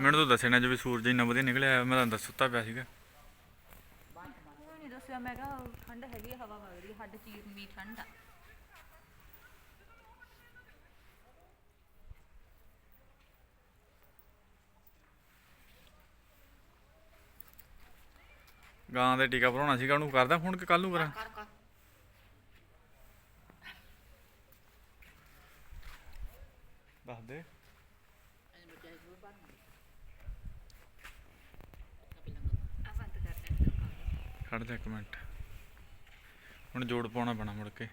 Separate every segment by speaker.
Speaker 1: ਮੈਨੂੰ ਤਾਂ ਦੱਸਿਆ ਨਾ ਜੇ ਵੀ ਸੂਰਜ ਇੰਨਾ ਵਧੀਆ ਨਿਕਲਿਆ ਮੈਂ ਤਾਂ ਦੱਸ ਸੁੱਤਾ ਪਿਆ ਸੀਗਾ।
Speaker 2: ਕੋਈ ਨਹੀਂ ਦੱਸਿਆ ਮੈਂ ਕਿਹਾ ਠੰਡ ਹੈਗੀ ਆ, ਹਵਾ ਵਗ ਰਹੀ ਆ, ਹੱਡ ਚੀਰਨੀ ਠੰਡ ਆ।
Speaker 1: ਗਾਂ ਦੇ ਟੀਕਾ ਭਰਾਉਣਾ ਸੀਗਾ ਉਹਨੂੰ ਕਰਦਾ ਫੋਨ ਕਿ ਕੱਲ ਨੂੰ ਕਰਾਂ?
Speaker 3: ਕਰ ਕਰ।
Speaker 1: ਦੱਸ ਦੇ।
Speaker 3: ਇਹ ਬੱਚਾ ਜ਼ਰੂਰ ਬਾਹਰ ਕਪੀ ਲੰਗਾ
Speaker 2: ਆ ਬੰਦ ਕਰ ਦੇ
Speaker 1: ਖੜ ਜਾ ਇੱਕ ਮਿੰਟ। ਹੁਣ ਜੋੜ ਪਾਉਣਾ ਪੈਣਾ ਮੁੜ ਕੇ।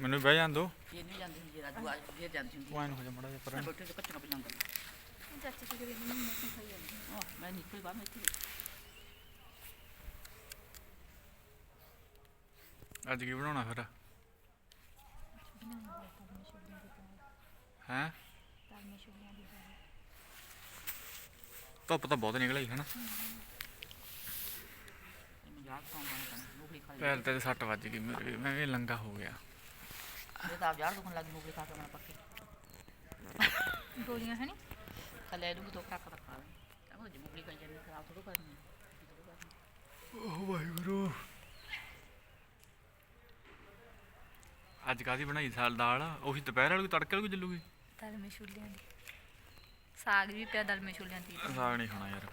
Speaker 1: ਮੈਨੂੰ ਬਹਿ ਜਾਣ ਦੋ।
Speaker 3: ਇਹ ਨਹੀਂ ਜਾਂਦੀ ਹੁੰਦੀ ਰਾਜੂ ਅੱਜ ਫੇਰ ਜਾਂਦੀ ਹੁੰਦੀ।
Speaker 1: ਉਹ ਐਨ ਹੋ ਜਾ ਮੜਾ ਜਿਹਾ
Speaker 3: ਮੈਂ
Speaker 1: ਪਰਾਂ
Speaker 3: ਬੈਠੇ ਤੇ ਕੱਚਾ ਕਪੀ ਲੰਗਾ
Speaker 2: ਚਾਚੀ ਜੀ ਕਰੀ ਨਹੀਂ ਮੈਂ ਖਾਈ ਜਾਂਦੀ।
Speaker 3: ਉਹ ਮੈਂ ਨਿਕਲ ਬਾਹਰ ਮੈਂ ਇੱਥੇ
Speaker 1: ਅੱਜ ਕੀ ਬਣਾਉਣਾ ਫਿਰ? ਹੈ? ਧੁੱਪ ਤਾਂ ਬਹੁਤ ਨਿਕਲੀ ਹੈ ਨਾ
Speaker 3: ਮੈਂ ਯਾਦ ਖਾਣ ਬਾਹਰ ਕਰਨਾ ਮੂੰਗਲੀ ਖਾ ਲਈ
Speaker 1: ਪੈਰ ਤੇ ਸੱਟ ਵੱਜ ਗਈ ਮੇਰੇ ਮੈਂ ਵੀ ਲੰਗਾ ਹੋ ਗਿਆ।
Speaker 3: ਇਹ ਤਾਂ ਆਪ ਯਾਰ ਦੁਕਾਨ ਲੱਗੀ ਮੂੰਗਲੀ ਖਾ ਕੇ ਮੈਂ ਪੱਕੀ
Speaker 2: ਗੋਲੀਆਂ ਹੈ ਨਹੀਂ
Speaker 3: ਥੱਲੇ ਦੂੰਗੀ ਦੋ ਕੱਕ ਰੱਖਾ ਲੈ ਉਹ ਜੀ ਮੂੰਗਲੀ ਖਾਈ ਜਾਂਦੀ ਖਰਾਬ ਥੋੜੋ ਕਰਨੀ ਥੋੜ੍ਹੀ ਕਰਨੀ।
Speaker 1: ਓ ਵਾਹਿਗੁਰੂ। ਅੱਜ ਕਾਦੀ ਬਣਾਈ ਸਾਲ ਦਾਲ? ਉਹੀ ਦੁਪਹਿਰ ਵਾਲੀ ਤੜਕੇ ਵਾਲੀ ਚੱਲੂਗੀ?
Speaker 2: ਦਲ ਮੇ ਛੁੱਲਿਆਂ ਦੀ। ਸਾਗ ਵੀ ਪਿਆ ਦਲ ਮੇ ਛੁੱਲਿਆਂ ਦੀ।
Speaker 1: ਸਾਗ ਨਹੀਂ ਖਾਣਾ ਯਾਰ।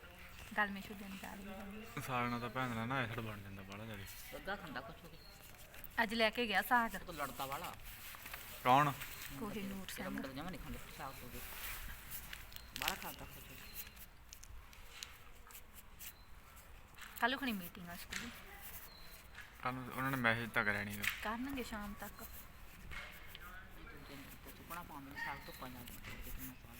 Speaker 2: ਦਲ ਮੇ ਛੁੱਲਿਆਂ ਦੀ ਦਾਲ ਵੀ ਬਣੀ।
Speaker 1: ਸਾਗ ਨਾਲ ਤਾਂ ਭੈਣ ਦਾ ਨਾ ਐਸੜ ਬਣ ਜਾਂਦਾ ਬਾਹਲਾ ਜ਼ਿਆਦਾ।
Speaker 3: ਗੱਗਾ ਖੰਡਾ ਕੁਛ ਹੋ ਗਿਆ
Speaker 2: ਅੱਜ ਲੈ ਕੇ ਗਿਆ ਸਾਗ।
Speaker 3: ਤੂੰ ਲੜਦਾ ਵਾਲਾ।
Speaker 1: ਕੌਣ?
Speaker 2: ਕੋਹੀ ਨੂਰ
Speaker 3: ਤੇਰਾ
Speaker 2: ਸਿੰਘ
Speaker 3: ਮੁੰਡਾ ਜਮਾ ਨਹੀਂ ਖਾਂਦਾ ਸਾਗ ਹੋ ਗਿਆ ਬਾਹਲਾ ਖਾਂਦਾ ਕੁਛ
Speaker 2: ਕੱਲ ਖਣੀ ਮੀਟਿੰਗ ਆ ਸਕੂਲ।
Speaker 1: ਕੱਲ ਉਹਨਾਂ ਨੇ ਮੈਸੇਜ ਤਾਂ ਕਰਿਆ ਨਹੀਂਗਾ
Speaker 2: ਕਰਨਗੇ ਸ਼ਾਮ ਤੱਕ।
Speaker 3: ਤੂੰ ਬਣਾ ਪਾਉਂਦਾ ਸਾਗ ਤੋਂ ਪਾਣਾ ਕਿੰਨਾ ਸਾਗ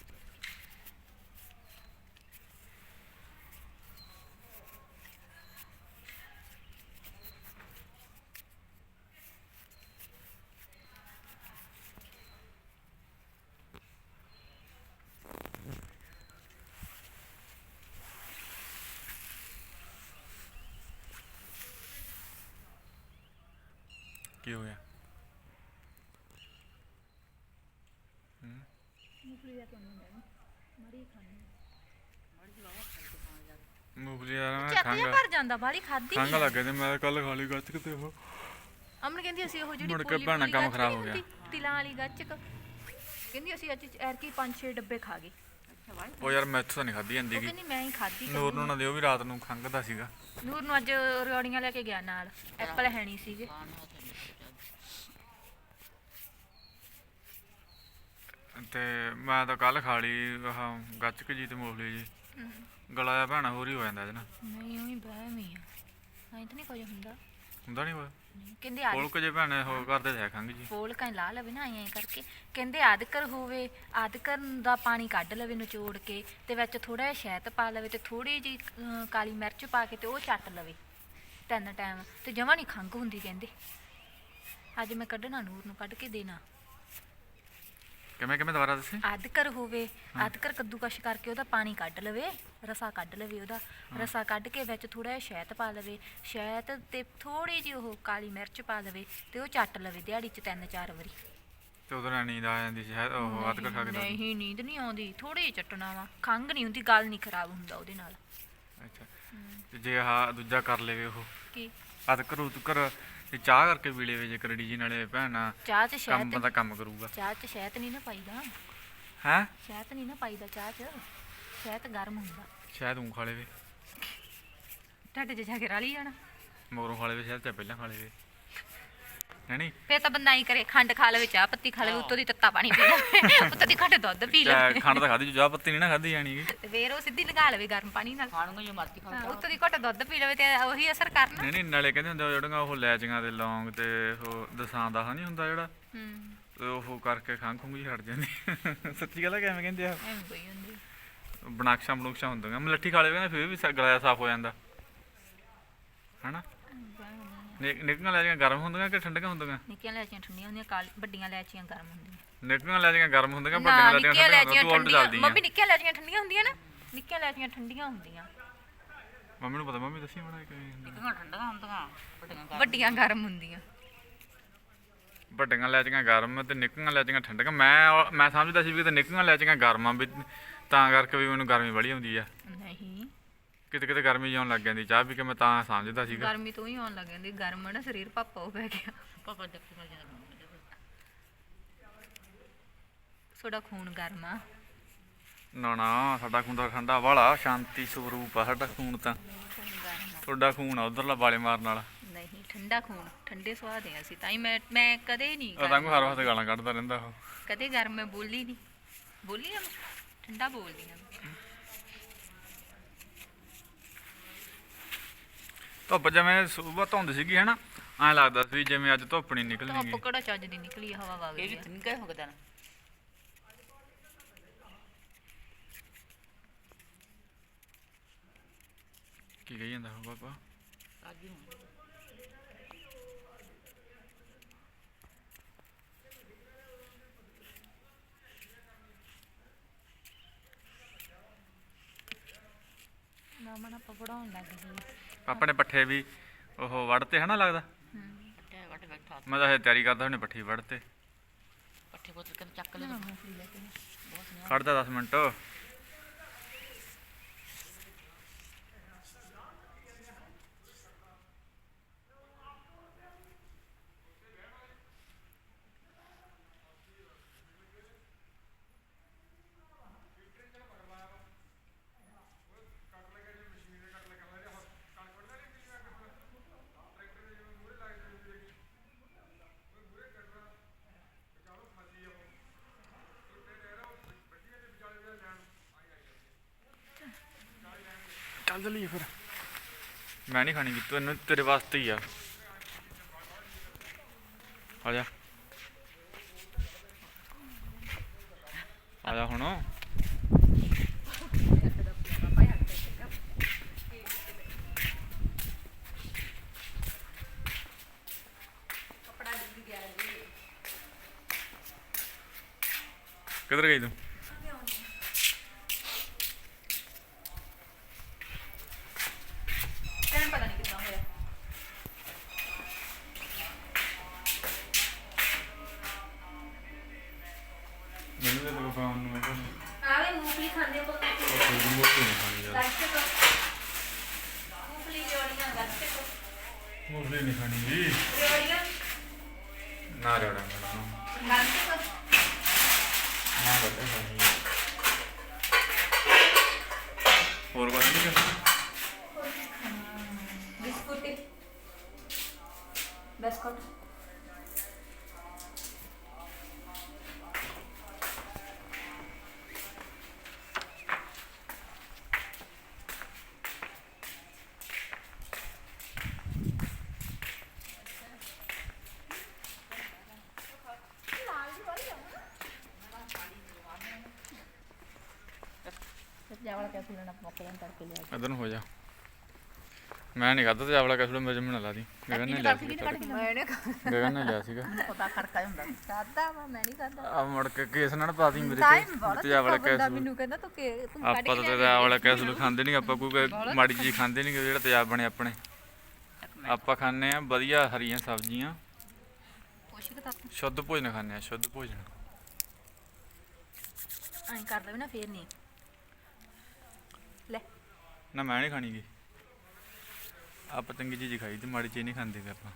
Speaker 1: ਕੀ ਹੋ ਗਿਆ? ਮੂੰਗਫਲੀ ਦਾ
Speaker 2: ਚੱਕ
Speaker 1: ਖੰਗ
Speaker 2: ਭਰ ਜਾਂਦਾ ਬਾਹਲੀ ਖਾਦੀ
Speaker 1: ਖੰਗ ਲੱਗੇ ਤੇ ਮੈਂ ਕੱਲ ਖਾ ਲਈ ਗੱਚ ਕਿਤੇ ਉਹ।
Speaker 2: ਅਮਨ ਕਹਿੰਦੀ ਅਸੀਂ ਉਹ ਜਿਹੜੀ
Speaker 1: ਮੁੜ ਕੇ
Speaker 2: ਪੋਲੀ
Speaker 1: ਕੰਮ
Speaker 2: ਗੱਚਕ
Speaker 1: ਖਰਾਬ ਹੋ ਗਿਆ।
Speaker 2: ਹੁੰਦੀ, ਤਿਲਾਂ ਵਾਲੀ ਗੱਚਕ। ਕਹਿੰਦੀ ਅਸੀਂ ਅੱਜ ਐਰਕੀ 5-6 ਡੱਬੇ ਖਾ ਗਏ।
Speaker 1: ਉਹ ਯਾਰ ਮੈਥੋਂ ਤਾਂ ਨਹੀਂ ਖਾਦੀ ਜਾਂਦੀ
Speaker 2: ਉਹ
Speaker 1: ਗੀ
Speaker 2: ਕਹਿੰਦੀ ਮੈਂ ਹੀ ਖਾਦੀ
Speaker 1: ਨੂਰ ਨੂੰ ਨਾ ਦਿਓ ਵੀ ਰਾਤ ਨੂੰ ਖੰਗਦਾ ਸੀਗਾ।
Speaker 2: ਨੂਰ ਨੂੰ ਅੱਜ ਰਿਓੜੀਆਂ ਲੈ ਕੇ ਗਿਆ ਨਾਲ। ਐਪਲ ਹੈ ਨਹੀਂ ਸੀਗੇ
Speaker 3: ਖਾਣਾ ਤੇ
Speaker 1: ਮੈਂ ਤਾਂ ਕੱਲ ਖਾ ਲਈ ਆਹ ਗੱਚਕ ਜੀ ਤੇ ਮੂੰਗਫਲੀ ਜੀ। ਗਲਾ ਜਿਹਾ ਭੈਣਾ ਹੋਰ ਹੀ ਹੋ ਜਾਂਦਾ ਇਹਦੇ ਨਾਲ।
Speaker 2: ਨਹੀਂ ਉਹੀ ਬਹਿਮੀ ਆ। ਐਂ ਤਾਂ ਨਹੀਂ ਕੁਝ ਹੁੰਦਾ।
Speaker 1: ਹੁੰਦਾ ਨਹੀਂ ਹੋਇਆ
Speaker 2: ਨਹੀਂ, ਕਹਿੰਦੇ ਆਦ
Speaker 1: ਕੋਲ ਜੇ ਭੈਣੇ ਹੋ ਕਰਦੇ ਤੇ ਹੈ ਖੰਗ ਜੀ।
Speaker 2: ਫੋਲ ਕਾਂ ਲਾ ਲਵੇ ਨਾ ਐਂ ਕਰਕੇ। ਕਹਿੰਦੇ ਆਦਕਰ ਹੋਵੇ ਆਦਕਰ ਦਾ ਪਾਣੀ ਕੱਢ ਲਵੇ ਨਿਚੋੜ ਕੇ ਤੇ ਵਿੱਚ ਥੋੜਾ ਜਿਹਾ ਸ਼ਹਿਦ ਪਾ ਲਵੇ ਤੇ ਥੋੜੀ ਜੀ ਕਾਲੀ ਮਿਰਚ ਪਾ ਕੇ ਤੇ ਉਹ ਚੱਟ ਲਵੇ। ਤਿੰਨ ਟਾਈਮ ਤੇ ਜਮਾਂ ਨਹੀਂ ਖੰਘ ਹੁੰਦੀ ਕਹਿੰਦੇ। ਅੱਜ ਮੈਂ ਕੱਢਣਾ ਨੂਰ ਨੂੰ ਕੱਢ ਕੇ ਦੇਣਾ।
Speaker 1: ਕਿਵੇਂ ਕਿਵੇਂ ਦੁਬਾਰਾ ਦੱਸੇ?
Speaker 2: ਆਦਕਰ ਹੋਵੇ ਆਦਕਰ ਕੱਦੂਕਸ਼ ਕਰਕੇ ਉਹਦਾ ਪਾਣੀ ਕੱਢ ਲਵੇ ਰਸਾ ਕੱਢ ਲਵੇ ਉਹਦਾ। ਰਸਾ ਕੱਢ ਕੇ ਵਿੱਚ ਥੋੜਾ ਜਿਹਾ ਸ਼ਹਿਦ ਪਾ ਲਵੇ। ਸ਼ਹਿਦ ਤੇ ਥੋੜੀ ਜਿਹੀ ਉਹ ਕਾਲੀ ਮਿਰਚ ਪਾ ਲਵੇ ਤੇ ਉਹ ਚੱਟ ਲਵੇ ਦਿਹਾੜੀ 'ਚ ਤਿੰਨ ਚਾਰ ਵਾਰੀ।
Speaker 1: ਤੇ ਨਾਲ ਨੀਂਦ ਆ ਜਾਂਦੀ ਸ਼ਾਇਦ ਉਹ ਅੱਧ ਖਾ ਕੇ ਤਾਂ
Speaker 2: ਨਹੀਂ ਨੀਂਦ ਨਹੀਂ ਆਉਂਦੀ ਥੋੜੀ ਜਿਹੀ ਚੱਟਣਾ ਵਾ। ਖੰਘ ਨਹੀਂ ਹੁੰਦੀ ਗਲ ਨਹੀਂ ਖਰਾਬ ਹੁੰਦਾ ਉਹਦੇ ਨਾਲ।
Speaker 1: ਅੱਛਾ। ਤੇ ਜੇ ਆਹ ਦੂਜਾ ਕਰ ਲਵੇ ਉਹ।
Speaker 2: ਕੀ?
Speaker 1: ਅੱਧ ਕਰੂ ਤੂੰ ਚਾਹ ਕਰਕੇ ਪੀ ਲਵੇ ਜੇ ਕਰੜੀ ਜੀ ਨਾਲੇ ਭੈਣਾ
Speaker 2: ਚਾਹ 'ਚ
Speaker 1: ਕੰਮ
Speaker 2: ਸ਼ਹਿਦ
Speaker 1: ਬੰਦਾ ਕੰਮ ਕਰੂਗਾ।
Speaker 2: ਚਾਹ 'ਚ ਸ਼ਹਿਦ ਨਹੀਂ ਨਾ ਪਾਈਦਾ।
Speaker 1: ਹੈ?
Speaker 2: ਸ਼ਹਿਦ ਨਹੀਂ ਨਾ ਪਾਈਦਾ ਚਾਹ 'ਚ। ਸ਼ਹਿਦ ਗਰਮ ਹੁੰਦਾ।
Speaker 1: ਸ਼ਾਇਦ ਉਹ ਖਾ ਲਵੇ।
Speaker 2: ਢੱਡ 'ਚ ਜਾ ਕੇ ਰਲੀ ਜਾਣਾ।
Speaker 1: ਮਗਰੋਂ ਖਾ ਲਵੇ ਸ਼ਾਇਦ ਤੇ ਪਹਿਲਾਂ ਖਾ ਲਵੇ। ਨਹੀਂ
Speaker 2: ਫੇਰ ਤਾਂ ਬੰਦਾ ਹੀ ਕਰੇ ਖੰਡ ਖਾ ਲਵੇ ਚਾਹ ਪੱਤੀ ਖਾ ਲਵੇ ਉੱਤੋਂ ਦੀ ਤੱਤਾ ਪਾਣੀ ਪੀ ਲਵੇ। ਉੱਤੋਂ ਦੀ ਘੱਟ ਦੁੱਧ ਪੀ
Speaker 1: ਚਾਹ
Speaker 2: ਲਵੇ।
Speaker 1: ਖੰਡ ਤਾਂ ਖਾਦੀ ਚਾਹ ਪੱਤੀ ਨਹੀਂ ਨਾ ਖਾਦੀ ਜਾਣੀ
Speaker 2: ਤੇ ਫੇਰ ਉਹ ਸਿੱਧੀ ਲਗਾ ਲਵੇ ਗਰਮ ਪਾਣੀ ਨਾਲ।
Speaker 3: ਖਾਣੂਗਾ ਜੋ ਮਰਜ਼ੀ
Speaker 2: ਹਾਂ,
Speaker 3: ਖਾਂਦਾ
Speaker 2: ਉੱਤੋਂ ਦੀ ਘੱਟ ਦੁੱਧ ਪੀ ਲਵੇ ਤੇ ਉਹੀ ਅਸਰ ਕਰਨਾ।
Speaker 1: ਨਹੀਂ ਨਹੀਂ ਨਾਲੇ ਕਹਿੰਦੇ ਹੁੰਦੇ ਜਿਹੜੀਆਂ ਉਹ ਲੈਚੀਆਂ ਤੇ ਲੌਂਗ ਤੇ ਉਹ ਦਸਾਂ ਦਾ ਨਹੀਂ ਹੁੰਦਾ ਜਿਹੜਾ?
Speaker 2: ਹੂੰ।
Speaker 1: ਤੇ ਉਹ ਕਰਕੇ ਖੰਘ ਖੁੰਘ ਜੀ ਹਟ ਜਾਂਦੀ। ਸੱਚੀ ਗੱਲ ਆ ਕਿਵੇਂ ਕਹਿੰਦੇ ਆ?
Speaker 2: ਐਵੇਂ ਕੋਈ ਹੁੰਦੀ।
Speaker 1: ਬਨਾਕਸ਼ਾਂ ਬਨੂਕਸ਼ਾਂ ਹੁੰਦੀਆਂ ਮਲੱਠੀ ਖਾ ਲਵੇ ਨਾ ਫਿਰ ਵੀ ਗਲਾ ਸਾਫ਼ ਹੋ ਜਾਂਦਾ। ਹਨਾ? ਨਿਕ- ਨਿੱਕੀਆਂ ਲੈਚੀਆਂ ਗਰਮ ਹੁੰਦੀਆਂ ਕਿ ਠੰਡੀਆਂ ਹੁੰਦੀਆਂ?
Speaker 2: ਨਿੱਕੀਆਂ ਲੈਚੀਆਂ ਠੰਡੀਆਂ ਹੁੰਦੀਆਂ ਕਾਲੀ ਵੱਡੀਆਂ ਲੈਚੀਆਂ ਗਰਮ ਹੁੰਦੀਆਂ।
Speaker 1: ਨਿੱਕੀਆਂ ਲੈਚੀਆਂ ਗਰਮ ਹੁੰਦੀਆਂ
Speaker 2: ਨਾ
Speaker 1: ਵੱਡੀਆਂ ਲੈਚੀਆਂ
Speaker 2: ਨਿੱਕੀਆਂ
Speaker 1: ਠੰਡੀਆਂ
Speaker 2: ਲੈਚੀਆਂ
Speaker 1: ਹੁੰਦੀਆਂ ਤੂੰ ਉਲਟ
Speaker 2: ਠੰਡੀਆਂ।
Speaker 1: ਚੱਲਦੀ ਆ
Speaker 2: ਮੰਮੀ ਨਿੱਕੀਆਂ ਲੈਚੀਆਂ ਠੰਡੀਆਂ ਹੁੰਦੀਆਂ ਨਾ? ਨਿੱਕੀਆਂ ਲੈਚੀਆਂ ਠੰਡੀਆਂ ਹੁੰਦੀਆਂ।
Speaker 1: ਮੰਮੀ ਨੂੰ ਪਤਾ ਮੰਮੀ ਦੱਸੀ ਬਣਾ ਕੇ
Speaker 3: ਨਿੱਕੀਆਂ ਠੰਡੀਆਂ ਹੁੰਦੀਆਂ ਵੱਡੀਆਂ ਗਰਮ।
Speaker 2: ਵੱਡੀਆਂ ਗਰਮ ਹੁੰਦੀਆਂ।
Speaker 1: ਵੱਡੀਆਂ ਲੈਚੀਆਂ ਗਰਮ ਤੇ ਨਿੱਕੀਆਂ ਲੈਚੀਆਂ ਠੰਡੀਆਂ। ਮੈਂ ਮੈਂ ਸਮਝਦਾ ਸੀ ਵੀ ਤੇ ਨਿੱਕੀਆਂ ਲੈਚੀਆਂ ਗਰਮ ਆ ਵੀ ਤਾਂ ਕਰਕੇ ਵੀ ਮੈਨੂੰ ਗਰਮੀ ਬੜੀ ਆਉਂਦੀ ਆ।
Speaker 2: ਨਹੀਂ
Speaker 1: ਕਿਤੇ ਕਿਤੇ ਗਰਮੀ ਆਉਣ ਲੱਗ ਜਾਂਦੀ ਚਾਹ ਵੀ ਕਿ ਮੈਂ ਤਾਂ ਸਮਝਦਾ ਸੀਗਾ।
Speaker 2: ਗਰਮੀ ਤੋਂ ਹੀ ਆਉਣ ਲੱਗ ਜਾਂਦੀ ਗਰਮ ਨਾ ਸਰੀਰ ਪਾਪਾ ਹੋ ਪੈ ਗਿਆ।
Speaker 3: ਪਾਪਾ ਡੱਕੀ ਮਰ ਜਾਂਦਾ
Speaker 2: ਤੁਹਾਡਾ ਖੂਨ ਗਰਮ ਆ।
Speaker 1: ਨਾ ਨਾ ਸਾਡਾ ਖੂਨ ਤਾਂ ਠੰਡਾ ਵਾਲਾ ਸ਼ਾਂਤੀ ਸਰੂਪ ਆ ਸਾਡਾ ਖੂਨ ਤਾਂ।
Speaker 2: ਖੂਨ ਗਰਮ ਆ
Speaker 1: ਤੁਹਾਡਾ ਖੂਨ ਆ ਉਧਰਲਾ ਵਾਲੇ ਮਾਰਨ ਵਾਲਾ।
Speaker 2: ਨਹੀਂ ਠੰਡਾ ਖੂਨ ਠੰਡੇ ਸੁਆਹ ਦੇ ਅਸੀਂ ਤਾਂ ਹੀ ਮੈਂ ਮੈਂ ਕਦੇ ਨਹੀਂ
Speaker 1: ਉਹ ਤਾਂ ਹਰ ਵਕਤ ਗਾਲਾਂ ਕੱਢਦਾ ਰਹਿੰਦਾ ਉਹ।
Speaker 2: ਕਦੇ ਗਰਮ ਮੈਂ ਬੋਲੀ ਨਹੀਂ। ਬੋਲੀ ਆ ਮੈਂ? ਠੰਡਾ ਬੋਲਦੀ ਆ ਮੈਂ।
Speaker 1: ਧੁੱਪ ਜਿਵੇਂ ਸਵੇਰ ਧੁੰਦ ਸੀਗੀ ਹਨਾ ਐਂ ਲੱਗਦਾ ਸੀ ਜਿਵੇਂ ਅੱਜ ਧੁੱਪ ਨਹੀਂ ਨਿਕਲਣੀ
Speaker 2: ਧੁੱਪ
Speaker 1: ਗੀ।
Speaker 2: ਕਿਹੜਾ ਚੱਜ ਦੀ ਨਿਕਲੀ ਹਵਾ ਵਗ
Speaker 3: ਇਹ ਵੀ
Speaker 2: ਆ।
Speaker 3: ਤਿੰਗਾ ਹੋ ਗਿਆ ਨਾ
Speaker 1: ਕੀ ਕਹੀ ਜਾਂਦਾ ਬਾਬਾ
Speaker 3: ਹੀ ਹੁਣ
Speaker 2: ਨਾ ਮਨਾ ਪਕੜਾਉਣ ਲੱਗ ਗਈ
Speaker 1: ਪਾਪਾ ਨੇ ਪੱਠੇ ਵੀ ਉਹ ਵੜਤੇ ਹਨਾ ਲੱਗਦਾ?
Speaker 3: ਵੱਟ ਬੈਠਾ
Speaker 1: ਮੈਂ ਤਾਂ ਇਹ ਤਿਆਰੀ ਕਰਦਾ ਉਹਨੇ ਪੱਠੀ ਵੜਤੇ
Speaker 3: ਪੱਠੇ ਬੋਤਲ ਕਹਿੰਦੇ ਚੱਕ ਲੈ।
Speaker 2: ਕੇ
Speaker 3: ਬਹੁਤ ਨੇ
Speaker 1: ਖੜਦਾ 10 ਮਿੰਟ। ਚੱਲ ਚਲੀਏ ਫਿਰ। ਮੈਂ ਨਹੀਂ ਖਾਣੀ ਗੀ ਤੈਨੂੰ ਤੇਰੇ ਵਾਸਤੇ ਹੀ ਆ। ਆ ਜਾ। ਆ ਜਾ ਹੁਣ। ਕਿੱਧਰ ਗਈ ਤੂੰ?
Speaker 2: ਚਾਵਲ ਕੈਸੇ ਲੈਣਾ ਮੱਕਲਾਂ ਕਰਕੇ ਲਿਆ
Speaker 1: ਇਧਰ ਨੂੰ ਹੋ ਜਾ। ਮੈਂ ਨਹੀਂ ਖਾਦਾ ਤੇ ਆਵਲਾ ਕਸੂਲ ਮੇਰੇ ਨਾਲ ਲਾ ਦੀ ਗਗਨ ਨੇ ਲਿਆ
Speaker 2: ਮੈਂ ਨੇ
Speaker 1: ਗਗਨ ਨੇ ਲਿਆ ਸੀਗਾ।
Speaker 3: ਪਤਾ ਖੜਕਾ ਹੁੰਦਾ
Speaker 2: ਖਾਦਾ ਵਾ ਮੈਂ ਨਹੀਂ ਖਾਦਾ
Speaker 1: ਆ ਮੁੜ ਕੇ ਕੇਸ ਨਾਲ ਪਾ ਦੀ ਮੇਰੇ ਤੇ।
Speaker 2: ਬੰਦਾ
Speaker 1: ਕੈਸੂਲ
Speaker 2: ਮੈਨੂੰ ਕਹਿੰਦਾ ਤੂੰ ਕਿ ਤੂੰ ਕੱਢ
Speaker 1: ਆਪਾਂ
Speaker 2: ਕੇ
Speaker 1: ਤਾਂ ਤੇ ਆਵਲਾ ਕੈਸੂਲ ਖਾਂਦੇ ਨਹੀਂ ਆਪਾਂ ਕੋਈ ਮਾੜੀ ਚੀਜ਼ ਖਾਂਦੇ ਨਹੀਂ ਜਿਹੜਾ ਤੇਜ਼ਾਬ ਬਣੇ ਆਪਣੇ। ਆਪਾਂ ਖਾਂਦੇ ਆ ਵਧੀਆ ਹਰੀਆਂ ਸਬਜ਼ੀਆਂ।
Speaker 2: ਕੋਸ਼ਿਸ਼ ਕਰ
Speaker 1: ਸ਼ੁੱਧ ਭੋਜਨ ਖਾਂਦੇ ਆ ਸ਼ੁੱਧ ਭੋਜਨ।
Speaker 2: ਐਂ ਕਰ ਲਵੇ ਨਾ ਫੇਰ ਨਹੀਂ ਲੈ।
Speaker 1: ਨਾ ਮੈਂ ਨਹੀਂ ਖਾਣੀ ਗੀ। ਆਪਾਂ ਚੰਗੀ ਚੀਜ਼ ਖਾਈ ਤੇ ਮਾੜੀ ਚੀਜ਼ ਨਹੀਂ ਖਾਂਦੇ ਗੇ ਆਪਾਂ।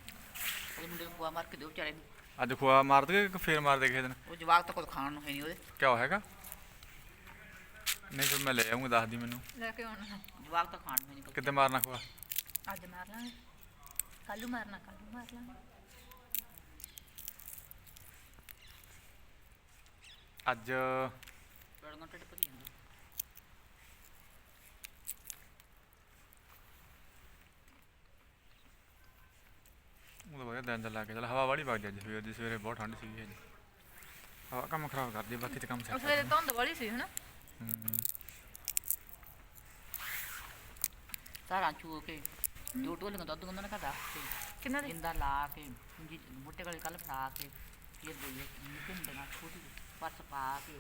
Speaker 3: ਉਹ ਮੁੰਡੇ ਨੂੰ ਖਵਾ ਮਾਰ ਕੇ ਦਿਓ ਵਿਚਾਰੇ ਨੂੰ।
Speaker 1: ਅੱਜ ਖੁਆ ਮਾਰ ਦਗੇ ਕਿ ਫੇਰ ਮਾਰ ਦੇ ਕਿਸੇ ਦਿਨ
Speaker 3: ਉਹ ਜਵਾਕ ਤਾਂ ਕੁਝ ਖਾਣ ਨੂੰ ਹੈ ਨਹੀਂ ਉਹਦੇ।
Speaker 1: ਕਿਆ ਹੈਗਾ? ਨਹੀਂ ਫਿਰ ਮੈਂ ਲੈ ਆਉਂਗਾ ਦੱਸ ਦੀ ਮੈਨੂੰ।
Speaker 2: ਲੈ ਕੇ ਆਉਣਾ
Speaker 3: ਜਵਾਕ ਤਾਂ ਖਾਣ ਨੂੰ ਨਹੀਂ
Speaker 1: ਕਿੱਥੇ ਮਾਰਨਾ ਖੁਆ?
Speaker 2: ਅੱਜ ਮਾਰ ਲਾਂਗੇ। ਕੱਲੂ ਮਾਰਨਾ ਕੱਲੂ ਮਾਰ ਲਾਂਗੇ।
Speaker 1: ਅੱਜ
Speaker 3: ਬੜੀਆਂ ਟੱਟ ਭਰੀ ਜਾਂਦਾ
Speaker 1: ਉਹ ਤਾਂ ਵਧੀਆ ਦਿਨ ਚੱਲ ਲਾ ਕੇ ਚੱਲ ਹਵਾ ਵਾਲੀ ਵਗ ਜਾ ਅੱਜ ਸਵੇਰ ਦੀ ਸਵੇਰੇ ਬਹੁਤ ਠੰਡ ਸੀਗੀ ਅੱਜ। ਹਵਾ ਕੰਮ ਖਰਾਬ ਕਰਦੀ ਆ, ਬਾਕੀ ਤੇ ਕੰਮ
Speaker 2: ਉਸ
Speaker 1: ਸੈੱਟ
Speaker 2: ਵੇਲੇ ਧੁੰਦ ਵਾਲੀ ਸੀ ਹਨਾ?
Speaker 3: ਸਾਰਾ ਚੂ ਕੇ ਦੋ ਟੋਲੀਆਂ ਦੁੱਧ ਗੰਦਾ ਨਾ ਕਰਦਾ
Speaker 2: ਕਿੰਨਾ ਦੀ?
Speaker 3: ਜਿੰਦਾ ਲਾ ਕੇ ਜੀ ਮੁੱਟੇ ਗਲੇ ਕੱਲ ਫੜਾ ਕੇ ਫਿਰ ਦੇ ਨਿਕਲ ਦੇਣਾ ਛੋਟੀ ਜਿਹੀ ਪਰਸ ਪਾ ਕੇ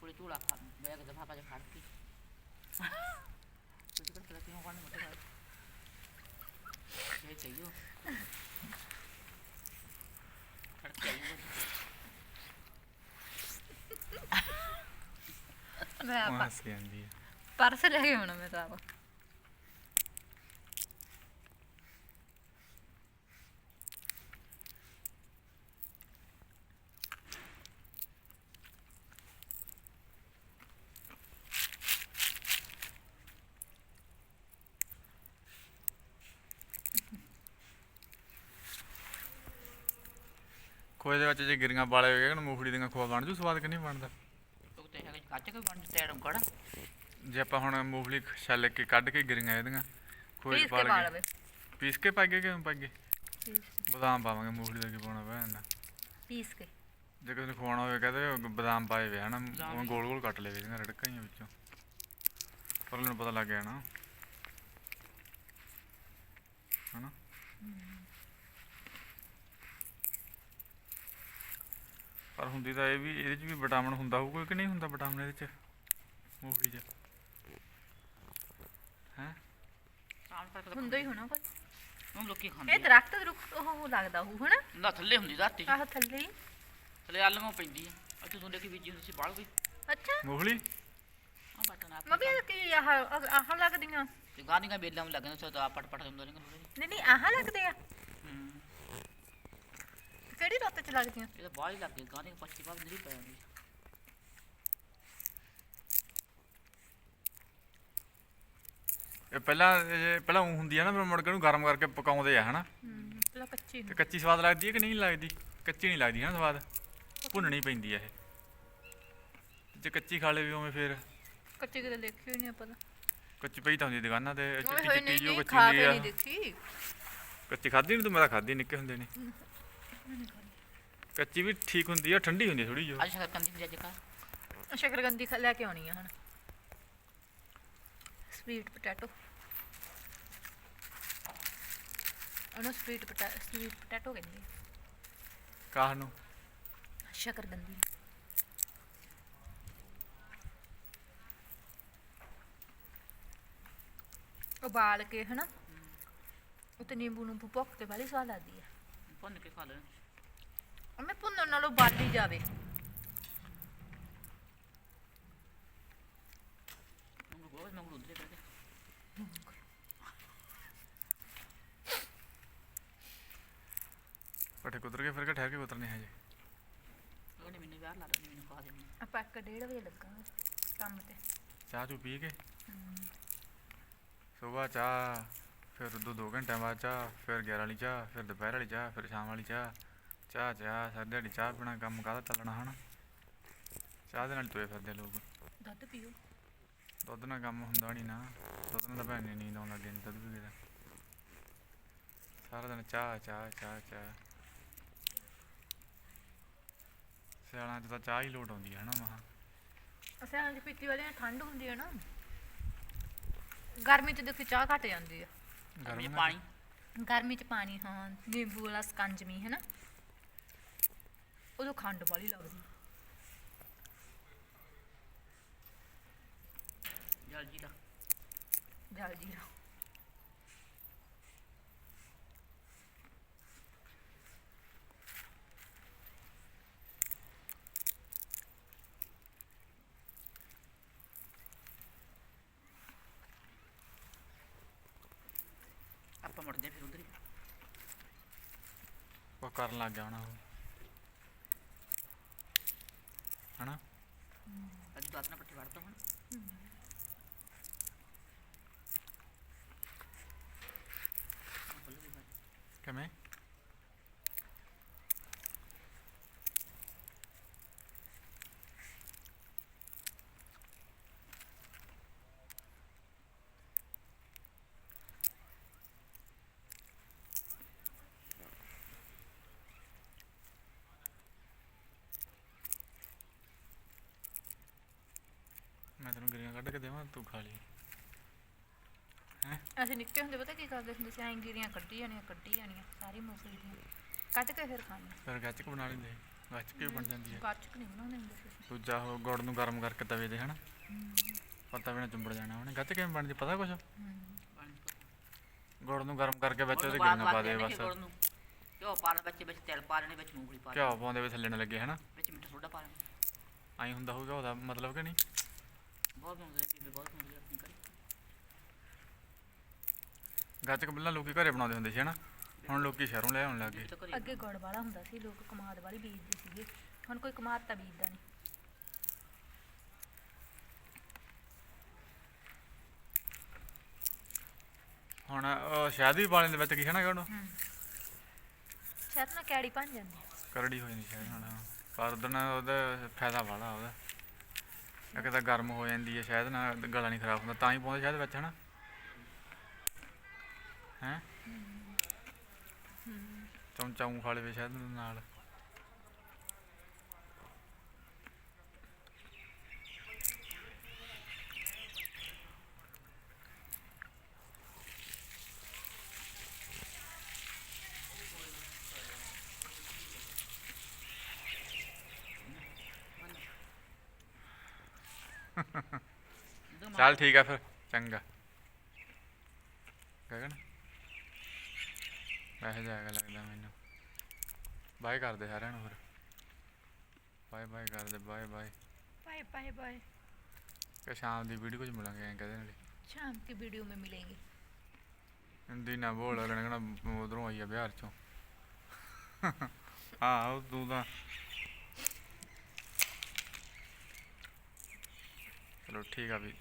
Speaker 3: ਪੂਰੇ ਝੂਲਾ ਖਾ ਮੈਂ ਕਿ ਦਫਾ ਪਾ ਕੇ ਫੜ ਕੇ। ਤੁਸੀਂ ਕਰ ਕਿਉਂ ਕਰਨੇ ਮੁੱਟੇ ਗਲੇ ਇਹ ਚਾਹੀਓ
Speaker 2: ਮੈਂ ਆਪ-
Speaker 1: ਹੱਸ ਕੇ ਆਂਦੀ ਹੈ
Speaker 2: ਪਰਸ ਲੈ ਕੇ ਆਉਣਾ ਮੈਂ ਤਾਂ ਆਪ
Speaker 1: ਖੋਏ ਦੇ ਵਿੱਚ ਜੇ ਗਿਰੀਆਂ ਵਾਲੇ ਹੋਏ ਨਾ ਮੂੰਗਫਲੀ ਦੀਆਂ ਖੋਆ ਬਣ ਜੂ ਸਵਾਦ ਕਿ ਨਹੀਂ ਬਣਦਾ?
Speaker 3: ਉਹ ਤੇ ਹੈਗਾ ਕੱਚ ਕੇ ਬਣ ਟੈੜਮ ਕੜਾ
Speaker 1: ਜੇ ਆਪਾਂ ਹੁਣ ਮੂੰਗਫਲੀ ਛੱਲ ਕੇ ਕੱਢ ਕੇ ਗਿਰੀਆਂ ਇਹਦੀਆਂ ਖੋਏ
Speaker 2: ਪੀਸ ਕੇ
Speaker 1: ਪਾ
Speaker 2: ਲਵੇ।
Speaker 1: ਪੀਸ ਕੇ ਕਿਵੇਂ ਪਾਈਏ?
Speaker 2: ਪੀਸ
Speaker 1: ਬਦਾਮ ਪਾਵਾਂਗੇ ਮੂੰਗਫਲੀ ਦਾ ਕੀ ਪਾਉਣਾ ਪੈਣਾ
Speaker 2: ਪੀਸ ਕੇ।
Speaker 1: ਜੇ ਕਿਸੇ ਨੂੰ ਖਵਾਉਣਾ ਹੋਵੇ ਕਹਦੇ ਬਦਾਮ ਪਾਏ ਵੇ ਹਨਾ ਉਹ ਗੋਲ ਗੋਲ ਕੱਟ ਲਵੇ ਇਹਦੀਆਂ ਰੜਕਾਂ ਹੀ ਵਿੱਚੋਂ। ਪਰ ਉਹਨੂੰ ਪਤਾ ਲੱਗ ਗਿਆ ਨਾ। ਹਨਾ? ਪਰ ਹੁੰਦੀ ਤਾਂ ਇਹ ਵੀ ਇਹਦੇ ਚ ਵੀ ਵਿਟਾਮਿਨ ਹੁੰਦਾ ਹੋਊਗਾ ਕਿ ਨਹੀਂ ਹੁੰਦਾ ਵਿਟਾਮਿਨ ਇਹਦੇ ਚ? ਮੂੰਗਫਲੀ ਚ। ਹੈ?
Speaker 2: ਹੁੰਦਾ ਹੀ ਹੋਣਾ ਕੋਈ।
Speaker 3: ਉਹ ਲੋਕੀ
Speaker 2: ਇਹ
Speaker 3: ਖਾਂਦੇ ਆ।
Speaker 2: ਦਰਖਤ ਦਰੁਖਤ ਉਹ ਲੱਗਦਾ ਉਹ ਹਨਾ?
Speaker 3: ਨਾ ਥੱਲੇ ਹੁੰਦੀ ਰਾਤੀ
Speaker 2: ਆਹ ਥੱਲੇ। ਹੀ
Speaker 3: ਥੱਲੇ ਆਲੂਆਂ ਪੈਂਦੀ ਆ। ਅੱਜ ਤੋਂ ਦੇਖੀ ਬੀਜੀ ਹੁੰਦੀ ਸੀ ਬਾਲ ਵੀ
Speaker 2: ਅੱਛਾ।
Speaker 1: ਮੂੰਗਫਲੀ?
Speaker 3: ਆ ਬਟਨ ਆਪ
Speaker 2: ਮੰਮੀ ਇਹ ਕੀ ਆਹ ਆਹ ਲੱਗਦੀਆਂ।
Speaker 3: ਤੇ ਗਾਂਧੀਆਂ ਬੇਲਾਂ ਨੂੰ ਲੱਗਣ ਸੋ ਤਾਂ ਪਟ ਪਟ ਹੁੰਦੇ ਨੇ
Speaker 2: ਨਹੀਂ ਨਹੀਂ ਆਹ ਲੱਗਦੇ ਆ। ਕਿਹੜੀ ਰੁੱਤ ਚ ਲੱਗਦੀਆਂ?
Speaker 3: ਇਹ ਤਾਂ ਹੀ ਲੱਗ ਗਏ ਗਾਂਧੀਆਂ ਪੱਚੀ ਬਾਲ ਨਹੀਂ ਪੈ ਜਾਂਦੀ
Speaker 1: ਇਹ ਪਹਿਲਾਂ ਇਹ ਪਹਿਲਾਂ ਉਹ ਹੁੰਦੀ ਆ ਨਾ ਫਿਰ ਮੁੜ ਕੇ ਉਹਨੂੰ ਗਰਮ ਕਰਕੇ ਪਕਾਉਂਦੇ ਆ ਹਨਾ?
Speaker 2: ਹੂੰ ਪਹਿਲਾਂ ਕੱਚੀ
Speaker 1: ਤੇ ਕੱਚੀ ਸਵਾਦ ਲੱਗਦੀ ਹੈ ਕਿ ਨਹੀਂ ਲੱਗਦੀ? ਕੱਚੀ ਨਹੀਂ ਲੱਗਦੀ ਨਾ ਸਵਾਦ? ਭੁੰਨਣੀ ਪੈਂਦੀ ਆ ਇਹ। ਜੇ ਕੱਚੀ ਖਾ ਲੇ ਵੀ ਉਵੇਂ ਫਿਰ।
Speaker 2: ਕੱਚੀ ਕਿਤੇ ਦੇਖੀ ਹੋਈ ਨਹੀਂ ਆਪਾਂ ਤਾਂ।
Speaker 1: ਕੱਚੀ ਪਈ ਤਾਂ ਹੁੰਦੀ ਦੁਕਾਨਾਂ ਤੇ ਚਿੱਟੀ ਚਿੱਟੀ
Speaker 2: ਨਹੀਂ
Speaker 1: ਜੋ ਕੱਚੀ
Speaker 2: ਖਾ
Speaker 1: ਹੁੰਦੀ
Speaker 2: ਕੇ
Speaker 1: ਆ।
Speaker 2: ਨਹੀਂ ਦੇਖੀ।
Speaker 1: ਕੱਚੀ ਖਾਧੀ ਨਹੀਂ ਤੂੰ ਮੈਂ ਤਾਂ ਖਾਧੀ ਨਿੱਕੇ ਹੁੰਦੇ ਨੇ। ਕੱਚੀ ਵੀ ਠੀਕ ਹੁੰਦੀ ਆ ਠੰਡੀ ਹੁੰਦੀ ਥੋੜੀ ਜਿਹੀ।
Speaker 3: ਅੱਜ ਸ਼ਕਰ ਕੰਦੀ ਦੀ ਅੱਜ ਕਾ
Speaker 2: ਸ਼ਕਰਗੰਦੀ ਖ- ਲੈ ਕੇ ਆਉਣੀ ਆ ਹੁਣ। Sweet potato. ਉਹਨੂੰ ਸਵੀਟ ਪੋਟੈਟੋ ਸਵੀਟ ਪੋਟੈਟੋ ਕਹਿੰਦੇ ਆ।
Speaker 1: ਕਾਹ ਨੂੰ
Speaker 2: ਸ਼ਕਰਗੰਦੀ ਉਬਾਲ ਕੇ ਹਨਾ ਉਤੇ ਨਿੰਬੂ ਨੂੰ ਭੁੱਕ ਕੇ ਬਾਲੀ ਸਵਾਦ ਲੱਗਦੀ ਆ।
Speaker 3: ਭੁੰਨ ਕੇ ਖਾ ਲੈਣ।
Speaker 2: ਉਹਨੇ ਭੁੰਨਣ ਨਾਲੋਂ ਬਾਲੀ ਜਾਵੇ।
Speaker 3: ਉਹਨੂੰ ਗੋਲ ਮੈਂ ਉਧਰੇ ਕਰਕੇ।
Speaker 1: ਪੱਠੇ ਕੁਤਰ ਕੇ ਫਿਰ ਕਿ ਠਹਿਰ ਕੇ ਕੁਤਰਨੇ ਹਜੇ
Speaker 3: ਉਹਨੇ ਮੈਨੂੰ ਵਿਆਹ ਲਾ ਲੈਣੀ ਮੈਨੂੰ ਖਾ ਦੇਣੀ।
Speaker 2: ਆਪਾਂ ਇੱਕ ਡੇਢ ਵਜੇ ਲੱਗਾ ਕੰਮ ਤੇ।
Speaker 1: ਚਾਹ ਚੂ ਪੀ ਕੇ? ਸਵੇਰ ਚਾਹ। ਫਿਰ ਦੋ ਦੋ ਘੰਟਿਆਂ ਬਾਅਦ ਚਾਹ ਫਿਰ 11 ਵਾਲੀ ਚਾਹ ਫਿਰ ਦੁਪਹਿਰ ਵਾਲੀ ਚਾਹ ਫਿਰ ਸ਼ਾਮ ਵਾਲੀ ਚਾਹ। ਚਾਹ ਚਾਹ ਸਾਰੀ ਦਿਹਾੜੀ ਚਾਹ ਪੀਣਾ ਕੰਮ ਕਾਹਦਾ ਚੱਲਣਾ ਹਨਾ? ਚਾਹ ਦੇ ਨਾਲ ਤੋਏ ਫਿਰਦੇ ਲੋਕ।
Speaker 2: ਦੁੱਧ ਪੀਓ।
Speaker 1: ਦੁੱਧ ਨਾਲ ਕੰਮ ਹੁੰਦਾ ਨਹੀਂ ਨਾ। ਦੁੱਧ ਨਾਲ ਤਾਂ ਭੈਣ ਨੇ ਨੀਂਦ ਆਉਣ ਲੱਗ ਜਾਂਦੀ ਦੁੱਧ ਪੀ ਕੇ ਤਾਂ। ਸਾਰਾ ਦਿਨ ਚਾਹ ਚਾਹ ਚਾਹ ਚਾਹ। ਸਿਆਲਾਂ 'ਚ ਤਾਂ ਚਾਹ ਹੀ ਲੋਟ ਆਉਂਦੀ ਹੈ ਨਾ ਮਹਾ?
Speaker 2: ਅਸਾਂ ਦੀ ਪੀਤੀ ਵਾਲੀ ਨਾਲ ਠੰਡ ਹੁੰਦੀ ਹੈ ਨਾ। ਗਰਮੀ ਚ ਦੇਖੋ ਚਾਹ ਘਟ ਜਾਂਦੀ ਆ।
Speaker 1: ਗਰਮ ਨਾਲ-
Speaker 3: ਪਾਣੀ।
Speaker 2: ਗਰਮੀ ਚ ਪਾਣੀ ਹਾਂ। ਨਿੰਬੂ ਵਾਲਾ ਸਕੰਜਮੀ ਹੈ ਨਾ ਉਦੋਂ ਖੰਡ ਵਾਲੀ ਲੱਗਦੀ।
Speaker 3: ਜਲ ਜੀਰਾ।
Speaker 2: ਜਲ ਜੀਰਾ
Speaker 3: ਆਪਾਂ ਮੁੜਦੇ ਫਿਰ ਉਧਰ ਹੀ
Speaker 1: ਉਹ ਕਰਨ ਲੱਗ ਗਿਆ ਹੋਣਾ ਉਹ। ਹਨਾ?
Speaker 3: ਅੱਜ ਦਾਤ ਨਾਲ ਪੱਟੀ ਵੜਦਾ ਹੁਣ।
Speaker 1: ਕਿਵੇਂ? ਮੈਂ ਤੈਨੂੰ ਗਿਰੀਆਂ ਕੱਢ ਕੇ ਦੇਵਾਂ ਤੂੰ ਖਾ ਲਈ।
Speaker 2: ਅਸੀਂ ਨਿੱਕੇ ਹੁੰਦੇ ਪਤਾ ਕੀ ਕਰਦੇ ਹੁੰਦੇ ਸੀ? ਐਂ ਗਿਰੀਆਂ ਕੱਢੀ ਜਾਣੀਆਂ ਕੱਢੀ ਜਾਣੀਆਂ ਸਾਰੀ ਮੂੰਗਫਲੀ ਦੀਆਂ। ਕੱਢ ਕੇ ਫਿਰ ਖਾਣੀ।
Speaker 1: ਫਿਰ ਗੱਚਕ ਬਣਾ ਲੈਂਦੇ। ਗੱਚਕ ਵੀ ਬਣ ਜਾਂਦੀ ਹੈ।
Speaker 2: ਗੱਚਕ ਨਹੀਂ ਬਣਾਉਂਦੇ ਹੁੰਦੇ ਸੀ ਅਸੀਂ।
Speaker 1: ਦੂਜਾ ਉਹ ਗੁੜ ਨੂੰ ਗਰਮ ਕਰਕੇ ਤਵੇ ਤੇ ਹਨਾ? ਪਰ ਤਵੇ ਨਾਲ ਚੁੰਬੜ ਜਾਣਾ ਉਹਨੇ। ਗੱਚ ਕਿਵੇਂ ਬਣਦੀ ਪਤਾ ਕੁਛ? ਗੁੜ ਨੂੰ ਗਰਮ ਕਰਕੇ ਵਿੱਚ ਉਹਦੇ ਗਿਰੀਆਂ ਪਾ ਦੇ ਬਸ।
Speaker 3: ਕਿਉਂ ਪਾ ਲੈ ਵਿੱਚ ਵਿੱਚ ਤਿਲ ਪਾ ਲੈਣੇ ਵਿੱਚ ਮੂੰਗਫਲੀ ਪਾ
Speaker 1: ਘਿਓ ਪਾਉਂਦੇ ਵੀ ਥੱਲੇ ਨਾ ਲੱਗੇ ਹਨਾ?
Speaker 3: ਵਿੱਚ ਮਿੱਠਾ ਸੋਡਾ ਪਾ ਲੈਣਾ।
Speaker 1: ਐਂ ਹੁੰਦਾ ਹੋਊਗਾ ਉਹਦਾ ਮਤਲਬ ਕਿ ਨਹੀਂ?
Speaker 3: ਘਰੇ
Speaker 1: ਗੱਚਕ ਪਹਿਲਾਂ ਲੋਕੀ ਘਰੇ ਬਣਾਉਂਦੇ ਹੁੰਦੇ ਸੀ ਹਨਾ? ਹੁਣ ਲੋਕੀ ਸ਼ਹਿਰੋਂ ਲੈ ਆਉਣ ਲੱਗ ਗਏ।
Speaker 3: ਘਰੇ
Speaker 2: ਅੱਗੇ ਗੁੜ ਵਾਲਾ ਹੁੰਦਾ ਸੀ ਲੋਕ ਕਮਾਦ ਵਾਲੀ ਬੀਜਦੇ ਸੀਗੇ। ਹੁਣ ਕੋਈ ਕਮਾਦ ਤਾਂ ਬੀਜਦਾ ਨਹੀਂ।
Speaker 1: ਹੁਣ ਉਹ ਸ਼ਾਇਦ ਵੀ ਪਾਣੀ ਦੇ ਵਿੱਚ ਕੀ ਹਨਾ ਉਹਨੂੰ?
Speaker 2: ਸ਼ਾਇਦ ਨਾ ਕੈੜੀ ਬਣ ਜਾਂਦੀ ਆ।
Speaker 1: ਕਰੜੀ ਹੋ ਜਾਂਦੀ ਸ਼ਾਇਦ ਹੁਣ ਪਰ ਉਹਦਾ ਨਾ ਉਹਦਾ ਫਾਇਦਾ ਵਾਲਾ ਉਹਦਾ। ਇੱਕ ਤਾਂ ਗਰਮ ਹੋ ਜਾਂਦੀ ਹੈ ਸ਼ਾਇਦ ਨਾ ਗਲਾ ਨਹੀਂ ਖਰਾਬ ਹੁੰਦਾ ਤਾਂ ਹੀ ਪਾਉਂਦੇ ਸ਼ਾਇਦ ਵਿੱਚ ਹਨਾ? ਹੈ? ਚਮਚਾ ਊਂ ਖਾ ਲਵੇ ਸ਼ਾਇਦ ਨਾਲ
Speaker 3: ਦੋ ਮਾਂ-
Speaker 1: ਚੱਲ ਠੀਕ ਆ ਫਿਰ ਚੰਗਾ ਗਗਨ ਵੈਸੇ ਜਾਏਗਾ ਲੱਗਦਾ ਮੈਨੂੰ ਬਾਏ ਕਰਦੇ ਸਾਰਿਆਂ ਨੂੰ ਫਿਰ ਬਾਏ ਬਾਏ ਕਰਦੇ bye bye
Speaker 2: bye bye bye
Speaker 1: ਕਿ ਸ਼ਾਮ ਦੀ ਵੀਡੀਓ 'ਚ ਮਿਲਾਂਗੇ ਐਂ ਕਹਦੇ ਨਾਲੇ
Speaker 2: शाम की वीडियो में मिलेंगे
Speaker 1: ਹਿੰਦੀ ਨਾ ਬੋਲ ਅਗਲੇ ਨੇ ਕਹਿਣਾ ਉਧਰੋਂ ਆਈ ਆ ਬਿਹਾਰ ਚੋਂ ਹਾਂ ਉਹ ਤੂੰ ਤਾਂ ਚਲੋ ਠੀਕ ਆ ਵੀ